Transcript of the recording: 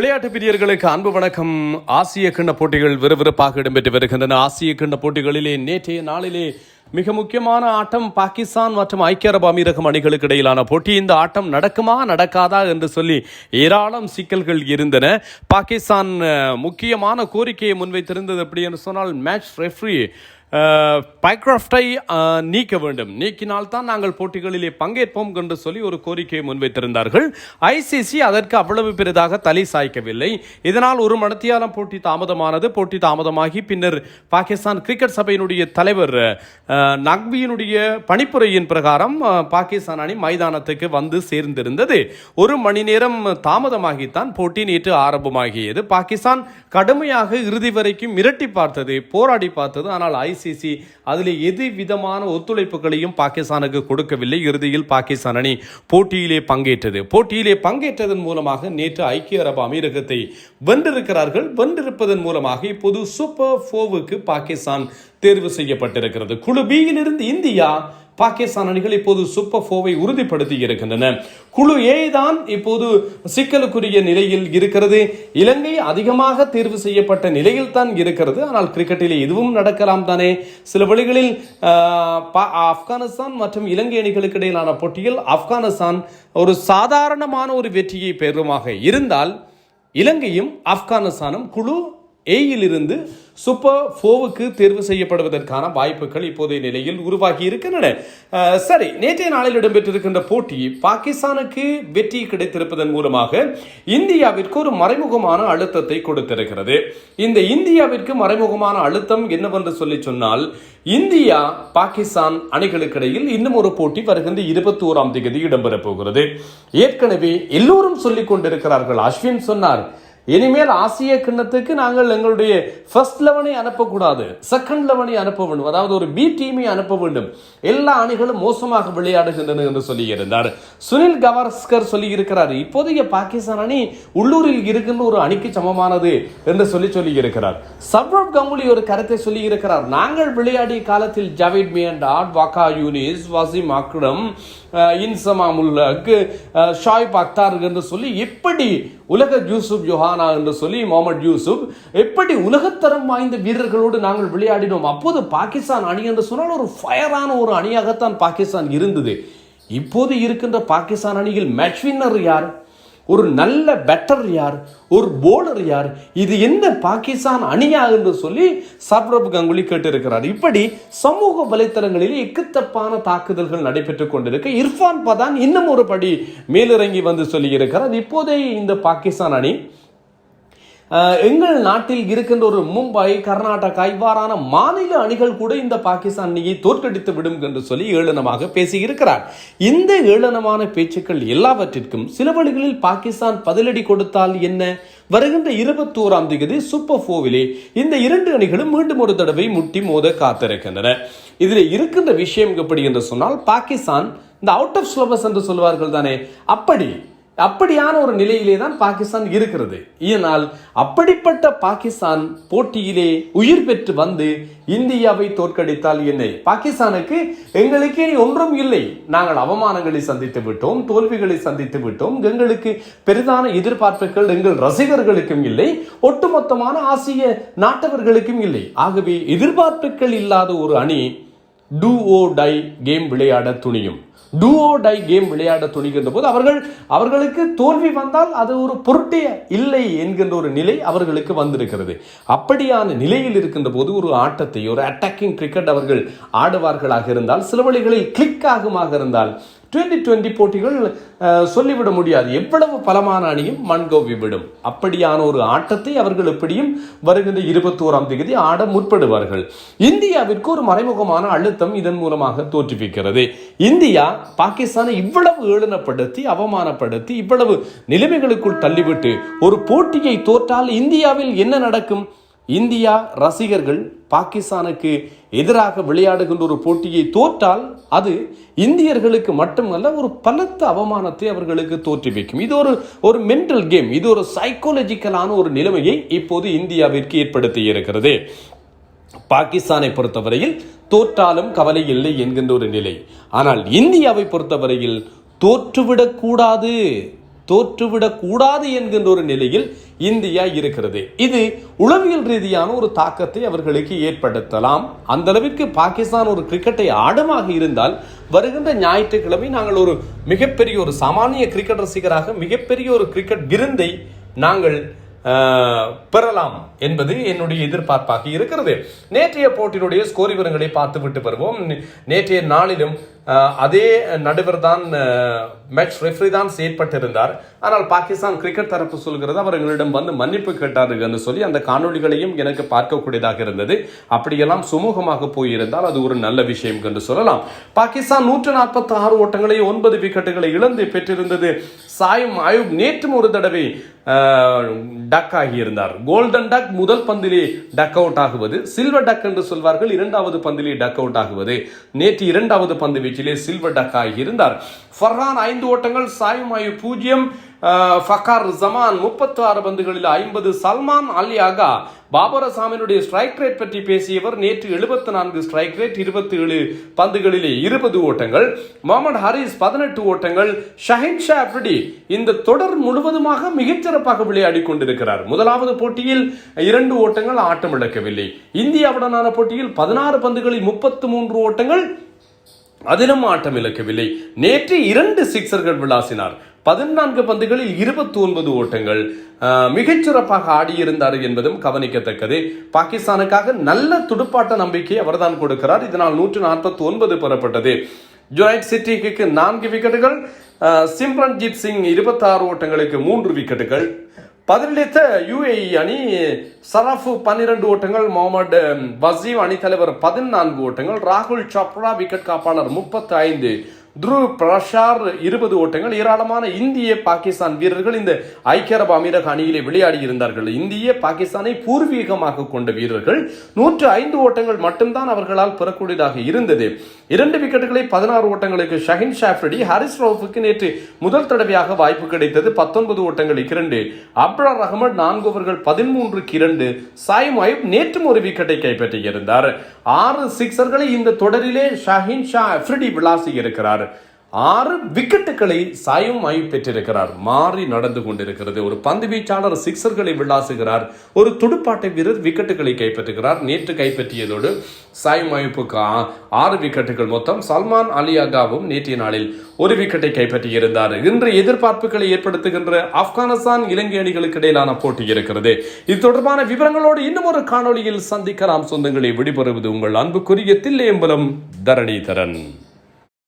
விளையாட்டு பிரியர்களுக்கு அன்பு வணக்கம். ஆசிய கிண்ண போட்டிகள் விறுவிறுப்பாக இடம்பெற்று வருகின்றன. ஆசிய கிண்ண போட்டிகளிலே நேற்றைய நாளிலே மிக முக்கியமான ஆட்டம் பாகிஸ்தான் மற்றும் ஐக்கிய அரபு அமீரகம் அணிகளுக்கு இடையிலான போட்டி. இந்த ஆட்டம் நடக்குமா நடக்காதா என்று சொல்லி ஏராளம் சிக்கல்கள் இருந்தன. பாகிஸ்தான் முக்கியமான கோரிக்கையை முன்வைத்திருந்தது எப்படி என்று சொன்னால் மேட்ச் ரெஃப்ரி பைக்ராஃப்டை நீக்க வேண்டும். நீக்கினால் தான் நாங்கள் போட்டிகளிலே பங்கேற்போம் என்று சொல்லி ஒரு கோரிக்கையை முன்வைத்திருந்தார்கள். ஐசிசி அதற்கு அவ்வளவு பெரிதாக தலை சாய்க்கவில்லை. இதனால் ஒரு மணத்தியாலம் போட்டி தாமதமானது. போட்டி தாமதமாகி பின்னர் பாகிஸ்தான் கிரிக்கெட் சபையினுடைய தலைவர் நக்வியினுடைய பணிப்புரையின் பிரகாரம் பாகிஸ்தான் அணி மைதானத்துக்கு வந்து சேர்ந்திருந்தது. ஒரு மணி நேரம் தாமதமாகித்தான் போட்டி நேற்று ஆரம்பமாகியது. பாகிஸ்தான் கடுமையாக இறுதி வரைக்கும் மிரட்டி பார்த்தது போராடி பார்த்தது. ஆனால் ஐசிசி அதில் எது விதமான ஒத்துழைப்புகளையும் பாகிஸ்தானுக்கு கொடுக்கவில்லை. இறுதியில் பாகிஸ்தான் அணி போட்டியிலே பங்கேற்றது. போட்டியிலே பங்கேற்றதன் மூலமாக நேற்று ஐக்கிய அரபு அமீரகத்தை வென்றிருக்கிறார்கள். வென்றிருப்பதன் மூலமாக இப்போது சூப்பர் ஃபோவுக்கு பாகிஸ்தான் தேர்வு செய்யப்பட்டிருக்கிறது. குழு பியிலிருந்து இந்தியா பாகிஸ்தான் அணிகள் இப்போது சூப்பர் ஃபோவை உறுதிப்படுத்தி இருக்கின்றன. குழு ஏ தான் இப்போது சிக்கலுக்குரிய நிலையில் இருக்கிறது. இலங்கை அதிகமாக தேர்வு செய்யப்பட்ட நிலையில் தான் இருக்கிறது. ஆனால் கிரிக்கெட்டில் எதுவும் நடக்கலாம் தானே. சில வழிகளில் பா- ஆப்கானிஸ்தான் மற்றும் இலங்கை அணிகளுக்கு இடையிலான போட்டியில் ஆப்கானிஸ்தான் ஒரு சாதாரணமான ஒரு வெற்றியை பெறுமாக இருந்தால் இலங்கையும் ஆப்கானிஸ்தானும் குழு ஏயிலிருந்து சூப்பர் ஃபோவுக்கு தேர்வு செய்யப்படுவதற்கான வாய்ப்புகள் இப்போதைய நிலையில் உருவாகி இருக்கின்றன. சரி நேற்றைய நாளில் இடம்பெற்றிருக்கின்ற போட்டி பாகிஸ்தானுக்கு வெற்றி கிடைத்திருப்பதன் மூலமாக இந்தியாவிற்கு ஒரு மறைமுகமான அழுத்தத்தை கொடுத்திருக்கிறது. இந்த இந்தியாவிற்கு மறைமுகமான அழுத்தம் என்னவென்று சொல்லி சொன்னால் இந்தியா பாகிஸ்தான் அணிகளுக்கிடையில் இன்னும் ஒரு போட்டி வருகின்ற இருபத்தி ஓராம் தேதி இடம்பெறப் போகிறது. ஏற்கனவே எல்லோரும் சொல்லிக் கொண்டிருக்கிறார்கள் அஸ்வின் சொன்னார் இனிமேல் ஆசிய கிண்ணத்துக்கு நாங்கள் எங்களுடைய ஃபர்ஸ்ட் லெவனை அனுப்பக்கூடாது செகண்ட் லெவனை அனுப்ப வேண்டும். அதாவது ஒரு பி டீமை அனுப்ப வேண்டும். எல்லா அணிகளும் மோசமாக விளையாடுகின்றன என்று சொல்லியிருந்தார். சுனில் கவாஸ்கர் சொல்லி இருக்கிறார் இப்போதைய பாகிஸ்தான் அணி உள்ளூரில் இருக்கின்ற ஒரு அணிக்கு சமமானது என்று சொல்லி சொல்லியிருக்கிறார். சவ்ரவ் கங்குலி ஒரு கருத்தை சொல்லி இருக்கிறார் நாங்கள் விளையாடிய காலத்தில் ஜாவேத் மியண்டா வாக்கா யூனிஸ் வாசிம் அக்ரம் இன்சமாமுல்லாக்கு இன்சமா முல்லக் ஷாயிப் அக்தார் என்று சொல்லி எப்படி உலக யூசுப் யோஹானா என்று சொல்லி முகமது யூசுப் எப்படி உலகத்தரம் வாய்ந்த வீரர்களோடு நாங்கள் விளையாடினோம். அப்போது பாகிஸ்தான் அணி என்று சொன்னால் ஒரு ஃபயரான ஒரு அணியாகத்தான் பாகிஸ்தான் இருந்தது. இப்போது இருக்கின்ற பாகிஸ்தான் அணியில் மேட்ச் வின்னர் யார்? ஒரு நல்ல பேட்டர் யார்? ஒரு போலர் யார்? இது என்ன பாகிஸ்தான் அணியா என்று சொல்லி சப்ரப் கங்குலி கேட்டிருக்கிறார். இப்படி சமூக வலைத்தளங்களில் எக்குத்தப்பான தாக்குதல்கள் நடைபெற்றுக் கொண்டிருக்க. இர்ஃபான் பதான் இன்னும் ஒரு படி மேலிறங்கி வந்து சொல்லியிருக்கிறார். இப்போதே இந்த பாகிஸ்தான் அணி எங்கள் நாட்டில் இருக்கின்ற ஒரு மும்பை கர்நாடகா இவ்வாறான மாநில அணிகள் கூட இந்த பாகிஸ்தான் அணியை தோற்கடித்து விடும் என்று சொல்லி ஏளனமாக பேசியிருக்கிறார். இந்த ஏளனமான பேச்சுக்கள் எல்லாவற்றிற்கும் சில வழிகளில் பாகிஸ்தான் பதிலடி கொடுத்தால் என்ன? வருகின்ற இருபத்தோராம் தேதி சூப்பர் ஃபோவிலே இந்த இரண்டு அணிகளும் மீண்டும் ஒரு தடவை முட்டி மோத காத்திருக்கின்றன. இதில் இருக்கின்ற விஷயம் எப்படி என்று சொன்னால் பாகிஸ்தான் இந்த அவுட் ஆஃப் சிலபஸ் என்று சொல்வார்கள் தானே? அப்படி அப்படியான ஒரு நிலையிலே தான் பாகிஸ்தான் இருக்கிறது. இதனால் அப்படிப்பட்ட பாகிஸ்தான் போட்டியிலே உயிர் பெற்று வந்து இந்தியாவை தோற்கடித்தால் என்ன? பாகிஸ்தானுக்கு எங்களுக்கு இனி ஒன்றும் இல்லை. நாங்கள் அவமானங்களை சந்தித்து விட்டோம் தோல்விகளை சந்தித்து விட்டோம். எங்களுக்கு பெரிதான எதிர்பார்ப்புகள் எங்கள் ரசிகர்களுக்கும் இல்லை. ஒட்டுமொத்தமான ஆசிய நாட்டவர்களுக்கும் இல்லை. ஆகவே எதிர்பார்ப்புகள் இல்லாத ஒரு அணி டூ ஓ டை கேம் விளையாட துணியும். டூஓ டை கேம் விளையாட துணிகின்ற போது அவர்கள் அவர்களுக்கு தோல்வி வந்தால் அது ஒரு பொருட்டே இல்லை என்கின்ற ஒரு நிலை அவர்களுக்கு வந்திருக்கிறது. அப்படியான நிலையில் இருக்கின்ற போது ஒரு ஆட்டத்தை ஒரு அட்டாக்கிங் கிரிக்கெட் அவர்கள் ஆடுவார்களாக இருந்தால் சில வழிகளில் கிளிக் ஆகுமாக இருந்தால் டுவெண்ட்டி டுவெண்ட்டி போட்டிகள் சொல்லிவிட முடியாது. எவ்வளவு பலமான அணியும் மண்கோவி விடும். அப்படியான ஒரு ஆட்டத்தை அவர்கள் எப்படியும் வருகின்ற இருபத்தோராம் தேதி ஆட முற்படுவார்கள். இந்தியாவிற்கு ஒரு மறைமுகமான அழுத்தம் இதன் மூலமாக தோற்றுவிக்கிறது. இந்தியா பாகிஸ்தானை இவ்வளவு ஏளனப்படுத்தி அவமானப்படுத்தி இவ்வளவு நிலைமைகளுக்குள் தள்ளிவிட்டு ஒரு போட்டியை தோற்றால் இந்தியாவில் என்ன நடக்கும்? இந்தியா ரசிகர்கள் பாகிஸ்தானுக்கு எதிராக விளையாடுகின்ற ஒரு போட்டியை தோற்றால் அது இந்தியர்களுக்கு மட்டுமல்ல ஒரு பலத்த அவமானத்தை அவர்களுக்கு தோற்றுவிக்கும் இது ஒரு ஒரு மென்டல் கேம் இது ஒரு சைக்காலஜிக்கலான ஒரு நிலைமையை இப்போது இந்தியாவிற்கு ஏற்படுத்தி இருக்கிறது. பாகிஸ்தானை பொறுத்தவரையில் தோற்றாலும் கவலை இல்லை என்கின்ற ஒரு நிலை. ஆனால் இந்தியாவை பொறுத்தவரையில் தோற்றுவிடக்கூடாது. தோற்றுவிடக்கூடாது தோற்றுவிடக் கூடாது என்கின்ற ஒரு நிலையில் இந்தியா இருக்கிறது. இது உளவியல் ரீதியான ஒரு தாக்கத்தை அவர்களுக்கு ஏற்படுத்தலாம். அந்த அளவிற்கு பாகிஸ்தான் ஒரு கிரிக்கெட்டை ஆடமாக இருந்தால் வருகின்ற ஞாயிற்றுக்கிழமை நாங்கள் ஒரு மிகப்பெரிய ஒரு சாமானிய கிரிக்கெட் ரசிகராக மிகப்பெரிய ஒரு கிரிக்கெட் விருந்தை நாங்கள் பெறலாம். என்பது என்னுடைய எதிர்பார்ப்பாக இருக்கிறது. நேற்றைய போட்டியினுடைய ஸ்கோர் விவரங்களை பார்த்துவிட்டு வருவோம். நேற்றைய நாளிலும் அதே நடுவர் தான் மேட்ச் ரெஃப்ரி தான் செயற்பட்டிருந்தார். ஆனால் பாகிஸ்தான் கிரிக்கெட் தரப்பு சொல்கிறது அவர்களிடம் வந்து மன்னிப்பு கேட்டார்கள் என்று சொல்லி அந்த காணொளிகளையும் எனக்கு பார்க்கக்கூடியதாக இருந்தது. அப்படியெல்லாம் சுமூகமாக போயிருந்தால் அது ஒரு நல்ல விஷயம் என்று சொல்லலாம். பாகிஸ்தான் நூற்று நாற்பத்தி ஆறு ஓட்டங்களை ஒன்பது விக்கெட்டுகளை இழந்து பெற்றிருந்தது. சாயும் ஆயுப் நேற்றும் ஒரு தடவை டக் ஆகியிருந்தார். கோல்டன் டக் முதல் பந்திலே டக் அவுட் ஆகுவது சில்வர் டக் என்று சொல்வார்கள் இரண்டாவது பந்திலே டக் அவுட் ஆகுவது. நேற்று இரண்டாவது பந்து வீச்சிலே சில்வர் டக் ஆகியிருந்தார். ஃபர்ஹான் ஐந்து ஓட்டங்கள் சாயுமாயு பூஜ்ஜியம் ஃபகார் ஜமான் முப்பத்தி ஆறு பந்துகளில் ஐம்பது சல்மான் அலி ஆகா பாபர் அசாமினுடைய ஸ்ட்ரைக் ரேட் பற்றி பேசியவர் நேற்று எழுபத்தி நான்கு ஸ்ட்ரைக் ரேட் இருபத்தி ஏழு பந்துகளிலே இருபது ஓட்டங்கள். முகமது ஹரிஸ் பதினெட்டு ஓட்டங்கள். ஷஹின் ஷா அப்ரிடி இந்த தொடர் முழுவதுமாக மிகச்சிறப்பாக விளையாடி கொண்டிருக்கிறார். முதலாவது போட்டியில் இரண்டு ஓட்டங்கள் ஆட்டம் இழக்கவில்லை. இந்தியாவுடனான போட்டியில் பதினாறு பந்துகளில் முப்பத்து மூன்று ஓட்டங்கள். அதிலும் ஆட்டம் இழக்கவில்லை. நேற்று இரண்டு சிக்சர்கள் விளாசினார். பதினான்கு பந்துகளில் இருபத்தி ஒன்பது ஓட்டங்கள் மிகச்சிறப்பாக ஆடியிருந்தார் என்பதும் கவனிக்கத்தக்கது. பாகிஸ்தானுக்காக நல்ல துடுப்பாட்ட நம்பிக்கை அவர்தான் கொடுக்கிறார். இதனால் நூற்று நாற்பத்தி ஒன்பது பெறப்பட்டது. ஜுனைட் சிட்டிக்கு நான்கு விக்கெட்டுகள் சிம்ரன்ஜித் சிங் இருபத்தாறு ஓட்டங்களுக்கு மூன்று விக்கெட்டுகள். பதிலளித்த யுஏஇ அணி சரஃபு பன்னிரண்டு ஓட்டங்கள் முகமது வசீம் அணி தலைவர் பதினான்கு ஓட்டங்கள் ராகுல் சப்ரா விக்கெட் காப்பாளர் முப்பத்தி ஐந்து துருவ் பிரஷார் இருபது ஓட்டங்கள் ஏராளமான இந்திய பாகிஸ்தான் வீரர்கள் இந்த ஐக்கிய அரபு அமீரக அணியிலே விளையாடி இருந்தார்கள் இந்திய பாகிஸ்தானை பூர்வீகமாக கொண்ட வீரர்கள் நூற்று ஐந்து ஓட்டங்கள் மட்டும்தான் அவர்களால் பெறக்கூடியதாக இருந்தது. இரண்டு விக்கெட்டுகளை பதினாறு ஓட்டங்களுக்கு ஷஹின் ஷாஃப்ரிடி ஹாரிஸ் ரவுஃபுக்கு நேற்று முதல் தடவையாக வாய்ப்பு கிடைத்தது பத்தொன்பது ஓட்டங்களுக்கு இரண்டு. அப்ரார் அகமது நான்கு ஓவர்கள் பதிமூன்றுக்கு இரண்டு. சாயிம் அயூப் நேற்றும் ஒரு விக்கெட்டை கைப்பற்றியிருந்தார். ஆறு சிக்சர்களை இந்த தொடரிலே ஷஹின் ஷா அஃப்ரிடி விளாசி இருக்கிறார் ஆறு விக்கெட்டுகளை சாயும் ஆய்வு பெற்றிருக்கிறார். மாறி நடந்து கொண்டிருக்கிறது. ஒரு பந்து வீச்சாளர் சிக்சர்களை விளாசுகிறார். ஒரு துடுப்பாட்ட வீரர் விக்கெட்டுகளை கைப்பற்றுகிறார். நேற்று கைப்பற்றியதோடு சாயும் ஆயுப்புக்கு ஆறு விக்கெட்டுகள் மொத்தம். சல்மான் அலி அகாவும் நேற்றைய நாளில் ஒரு விக்கெட்டை கைப்பற்றியிருந்தார். இன்று எதிர்பார்ப்புகளை ஏற்படுத்துகின்ற ஆப்கானிஸ்தான் இலங்கை அணிகளுக்கு இடையிலான போட்டி இருக்கிறது. இது தொடர்பான விவரங்களோடு இன்னும் ஒரு காணொலியில் சந்திக்கலாம். சொந்தங்களை விடுபெறுவது உங்கள் அன்புக்குரிய தில்லையம்பலம் தரணிதரன்.